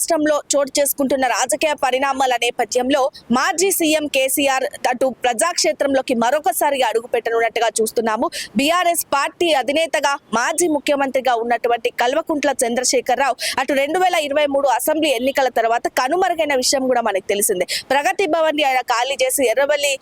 రాష్ట్రంలో చోటు చేసుకుంటున్న రాజకీయ పరిణామాల నేపథ్యంలో మాజీ సీఎం కేసీఆర్ అటు ప్రజాక్షేత్రంలోకి మరొకసారిగా అడుగు పెట్టనున్నట్టుగా చూస్తున్నాము. బీఆర్ఎస్ పార్టీ అధినేతగా మాజీ ముఖ్యమంత్రిగా ఉన్నటువంటి కల్వకుంట్ల చంద్రశేఖరరావు అటు రెండు వేల ఇరవై మూడు అసెంబ్లీ ఎన్నికల తర్వాత కనుమరుగైన విషయం కూడా మనకు తెలిసిందే. ప్రగతి భవన్ని ఆయన ఖాళీ చేసి ఎర్రవల్లి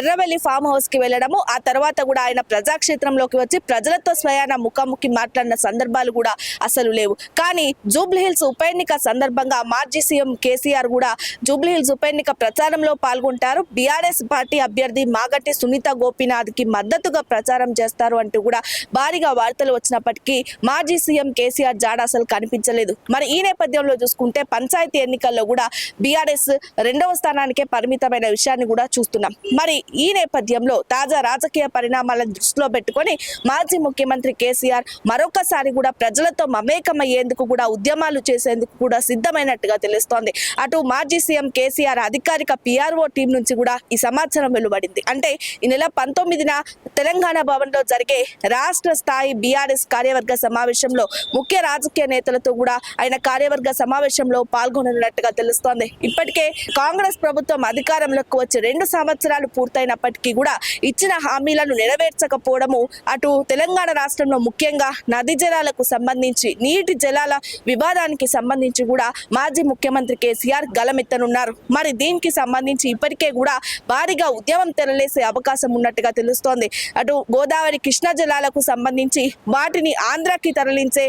ఎర్రవల్లి ఫామ్ హౌస్కి వెళ్ళడము ఆ తర్వాత కూడా ఆయన ప్రజాక్షేత్రంలోకి వచ్చి ప్రజలతో స్వయాన ముఖాముఖి మాట్లాడిన సందర్భాలు కూడా అసలు లేవు. కానీ జూబ్లీహిల్స్ ఉప ఎన్నిక సందర్భంగా మాజీ సీఎం కేసీఆర్ కూడా జూబ్లీహిల్స్ ఉప ఎన్నిక ప్రచారంలో పాల్గొంటారు. బీఆర్ఎస్ పార్టీ అభ్యర్థి మాగట్టి సునీత గోపినాథ్కి మద్దతుగా ప్రచారం చేస్తారు అంటూ కూడా భారీగా వార్తలు వచ్చినప్పటికీ మాజీ సీఎం కేసీఆర్ జాడ అసలు కనిపించలేదు. మరి ఈ నేపథ్యంలో చూసుకుంటే పంచాయతీ ఎన్నికల్లో కూడా బీఆర్ఎస్ రెండవ స్థానానికే పరిమితమైన విషయాన్ని కూడా చూస్తున్నాం. మరి ఈ నేపథ్యంలో తాజా రాజకీయ పరిణామాలను దృష్టిలో పెట్టుకొని మాజీ ముఖ్యమంత్రి కేసీఆర్ మరొకసారి కూడా ప్రజలతో మమేకమయ్యేందుకు కూడా ఉద్యమాలు చేసేందుకు కూడా సిద్ధమైనట్టుగా తెలుస్తోంది. అటు మాజీ సీఎం కేసీఆర్ అధికారిక పీఆర్ఓ టీం నుంచి కూడా ఈ సమాచారం వెలువడింది. అంటే ఈ నెల పంతొమ్మిదిన తెలంగాణ భవన్లో జరిగే రాష్ట్ర స్థాయి బీఆర్ఎస్ కార్యవర్గ సమావేశంలో ముఖ్య రాజకీయ నేతలతో కూడా ఆయన కార్యవర్గ సమావేశంలో పాల్గొననున్నట్టుగా తెలుస్తోంది. ఇప్పటికే కాంగ్రెస్ ప్రభుత్వం అధికారంలోకి వచ్చి రెండు సంవత్సరాలు పూర్తయినప్పటికీ కూడా ఇచ్చిన హామీలను నెరవేర్చకపోవడము అటు తెలంగాణ రాష్ట్రంలో ముఖ్యంగా నది జలాలకు సంబంధించి నీటి జలాల వివాదానికి సంబంధించి కూడా మాజీ ముఖ్యమంత్రి కేసీఆర్ గలమెత్తనున్నారు. మరి దీనికి సంబంధించి ఇప్పటికే కూడా భారీగా ఉద్యమం తెరలేసే అవకాశం ఉన్నట్టుగా తెలుస్తోంది. అటు గోదావరి కృష్ణా జలాలకు సంబంధించి వాటిని ఆంధ్రాకి తరలించే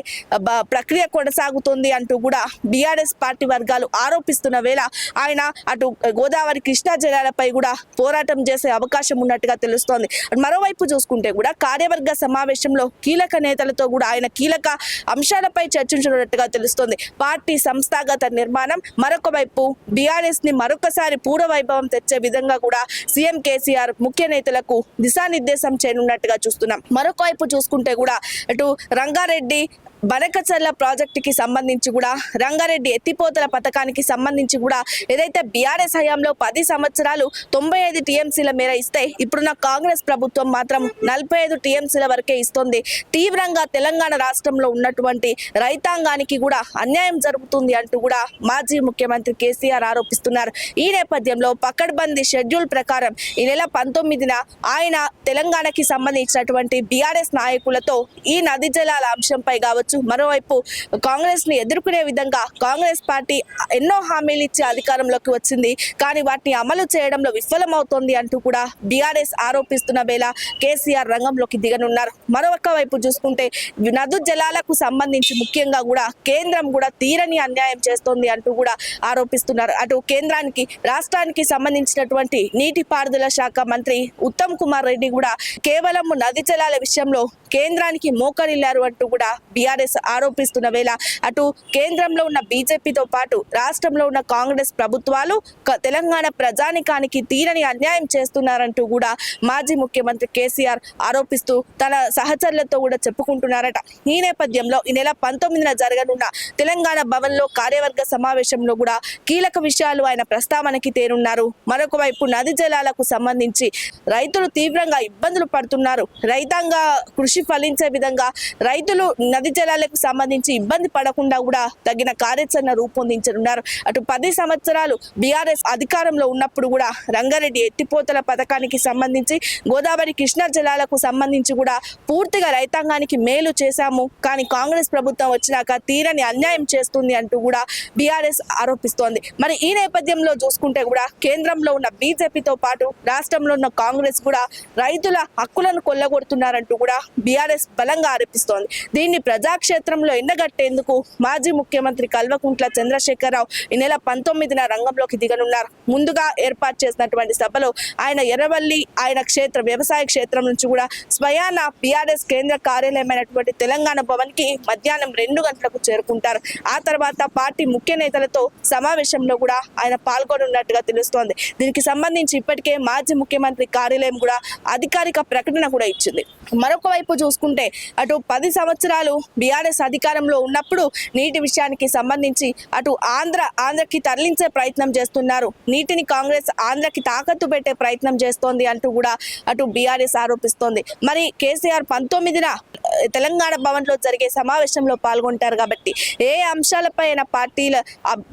ప్రక్రియ కొనసాగుతుంది అంటూ కూడా బీఆర్ఎస్ పార్టీ వర్గాలు ఆరోపిస్తున్న వేళ ఆయన అటు గోదావరి కృష్ణా జలాలపై కూడా పోరాటం చేసే అవకాశం ఉన్నట్టుగా తెలుస్తోంది. మరోవైపు చూసుకుంటే కూడా కార్యవర్గ సమావేశంలో కీలక నేతలతో కూడా ఆయన కీలక అంశాలపై చర్చించినట్టుగా తెలుస్తోంది. పార్టీ సంస్థాగత నిర్మాణం. మరొక వైపు బీఆర్ఎస్ని మరొకసారి పూర్వ వైభవం తెచ్చే విధంగా కూడా సీఎం కేసీఆర్ ముఖ్య నేతలకు దిశానిర్దేశం చేయనున్నట్టుగా చూస్తున్నాం. మరొక వైపు చూసుకుంటే కూడా అటు రంగారెడ్డి బనకచర్ల ప్రాజెక్టుకి సంబంధించి కూడా రంగారెడ్డి ఎత్తిపోతల పథకానికి సంబంధించి కూడా ఏదైతే బీఆర్ఎస్ హయాంలో పది సంవత్సరాలు తొంభై ఐదు టీఎంసీల మేర ఇస్తే ఇప్పుడున్న కాంగ్రెస్ ప్రభుత్వం మాత్రం నలభై ఐదు టీఎంసీల వరకే ఇస్తుంది. తీవ్రంగా తెలంగాణ రాష్ట్రంలో ఉన్నటువంటి రైతాంగానికి కూడా అన్యాయం జరుగుతుంది అంటూ కూడా మాజీ ముఖ్యమంత్రి కేసీఆర్ ఆరోపిస్తున్నారు. ఈ నేపథ్యంలో పకడ్బందీ షెడ్యూల్ ప్రకారం ఈ నెల పంతొమ్మిదిన ఆయన తెలంగాణకి సంబంధించినటువంటి బీఆర్ఎస్ నాయకులతో ఈ నది జలాల అంశంపై కావచ్చు మరోవైపు కాంగ్రెస్ని ఎదుర్కొనే విధంగా కాంగ్రెస్ పార్టీ ఎన్నో హామీలు ఇచ్చి అధికారంలోకి వచ్చింది. కానీ వాటిని అమలు చేయడంలో విఫలమవుతోంది అంటూ కూడా బీఆర్ఎస్ ఆరోపిస్తున్న వేళ కేసీఆర్ రంగంలోకి దిగనున్నారు. మరొక వైపు చూసుకుంటే నదు జలాలకు సంబంధించి ముఖ్యంగా కూడా కేంద్రం కూడా తీరని అన్యాయం చేస్తోంది అంటూ కూడా ఆరోపిస్తున్నారు. అటు కేంద్రానికి రాష్ట్రానికి సంబంధించినటువంటి నీటిపారుదల శాఖ మంత్రి ఉత్తమ్ కుమార్ రెడ్డి కూడా కేవలం నది జలాల విషయంలో కేంద్రానికి మోకరిల్లారు అంటూ కూడా బీఆర్ఎస్ ఆరోపిస్తున్న వేళ అటు కేంద్రంలో ఉన్న బీజేపీతో పాటు రాష్ట్రంలో ఉన్న కాంగ్రెస్ ప్రభుత్వాలు తెలంగాణ ప్రజానికానికి తీరని అన్యాయం చేస్తున్నారంటూ కూడా మాజీ ముఖ్యమంత్రి కేసీఆర్ ఆరోపిస్తూ తన సహచరులతో కూడా చెప్పుకుంటున్నారట. ఈ నేపథ్యంలో ఈ నెల పంతొమ్మిదిన జరగనున్న తెలంగాణ భవన్లో కార్యవర్గ సమావేశంలో కూడా కీలక విషయాలు ఆయన ప్రస్తావనకి తేరున్నారు. మరొక వైపు నది జలాలకు సంబంధించి రైతులు తీవ్రంగా ఇబ్బందులు పడుతున్నారు. రైతాంగ కృషి ఫలించే విధంగా రైతులు నది జల జలాలకు సంబంధించి ఇబ్బంది పడకుండా కూడా తగిన కార్యాచరణ రూపొందించనున్నారు. అటు పది సంవత్సరాలు బీఆర్ఎస్ అధికారంలో ఉన్నప్పుడు కూడా రంగారెడ్డి ఎత్తిపోతల పథకానికి సంబంధించి గోదావరి కృష్ణా జలాలకు సంబంధించి కూడా పూర్తిగా రైతాంగానికి మేలు చేశాము. కానీ కాంగ్రెస్ ప్రభుత్వం వచ్చినాక తీరని అన్యాయం చేస్తుంది అంటూ కూడా బీఆర్ఎస్ ఆరోపిస్తోంది. మరి ఈ నేపథ్యంలో చూసుకుంటే కూడా కేంద్రంలో ఉన్న బీజేపీతో పాటు రాష్ట్రంలో ఉన్న కాంగ్రెస్ కూడా రైతుల హక్కులను కొల్లగొడుతున్నారంటూ కూడా బీఆర్ఎస్ బలంగా ఆరోపిస్తోంది. దీన్ని ప్రజాక్షేత్రంలో ఎండగట్టేందుకు మాజీ ముఖ్యమంత్రి కల్వకుంట్ల చంద్రశేఖరరావు ఈ నెల పంతొమ్మిదిన రంగంలోకి దిగనున్నారు. ముందుగా ఏర్పాటు చేసినటువంటి సభలో ఆయన ఎర్రవల్లి ఆయన క్షేత్ర వ్యవసాయ క్షేత్రం నుంచి కూడా స్వయాన బీఆర్ఎస్ కేంద్ర కార్యాలయమైనటువంటి తెలంగాణ భవన్కి మధ్యాహ్నం రెండు గంటలకు చేరుకుంటారు. ఆ తర్వాత పార్టీ ముఖ్య నేతలతో సమావేశంలో కూడా ఆయన పాల్గొనున్నట్టుగా తెలుస్తోంది. దీనికి సంబంధించి ఇప్పటికే మాజీ ముఖ్యమంత్రి కార్యాలయం కూడా అధికారిక ప్రకటన కూడా ఇచ్చింది. మరొక వైపు చూసుకుంటే అటు పది సంవత్సరాలు బీఆర్ఎస్ అధికారంలో ఉన్నప్పుడు నీటి విషయానికి సంబంధించి అటు ఆంధ్ర ఆంధ్రకి తరలించే ప్రయత్నం చేస్తున్నారు. నీటిని కాంగ్రెస్ ఆంధ్రకి తాకట్టు పెట్టే ప్రయత్నం చేస్తోంది అంటూ కూడా అటు బీఆర్ఎస్ ఆరోపిస్తోంది. మరి కేసీఆర్ పంతొమ్మిదిన తెలంగాణ భవన్లో జరిగే సమావేశంలో పాల్గొంటారు కాబట్టి ఏ అంశాలపై పార్టీల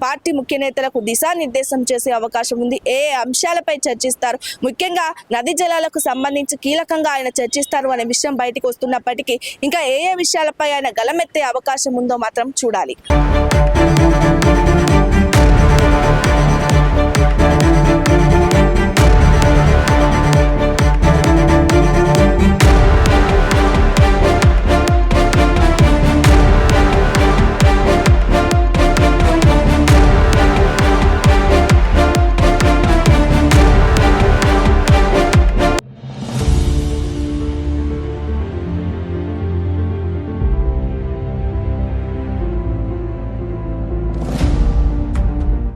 పార్టీ ముఖ్య నేతలకు దిశానిర్దేశం చేసే అవకాశం ఉంది. ఏ అంశాలపై చర్చిస్తారు? ముఖ్యంగా నది జలాలకు సంబంధించి కీలకంగా ఆయన చర్చిస్తారు అనే విషయం బయటకు వస్తున్నప్పటికీ ఇంకా ఏ ఏ విషయాలపై ఆయన గలమెత్తే అవకాశం ఉందో మాత్రం చూడాలి.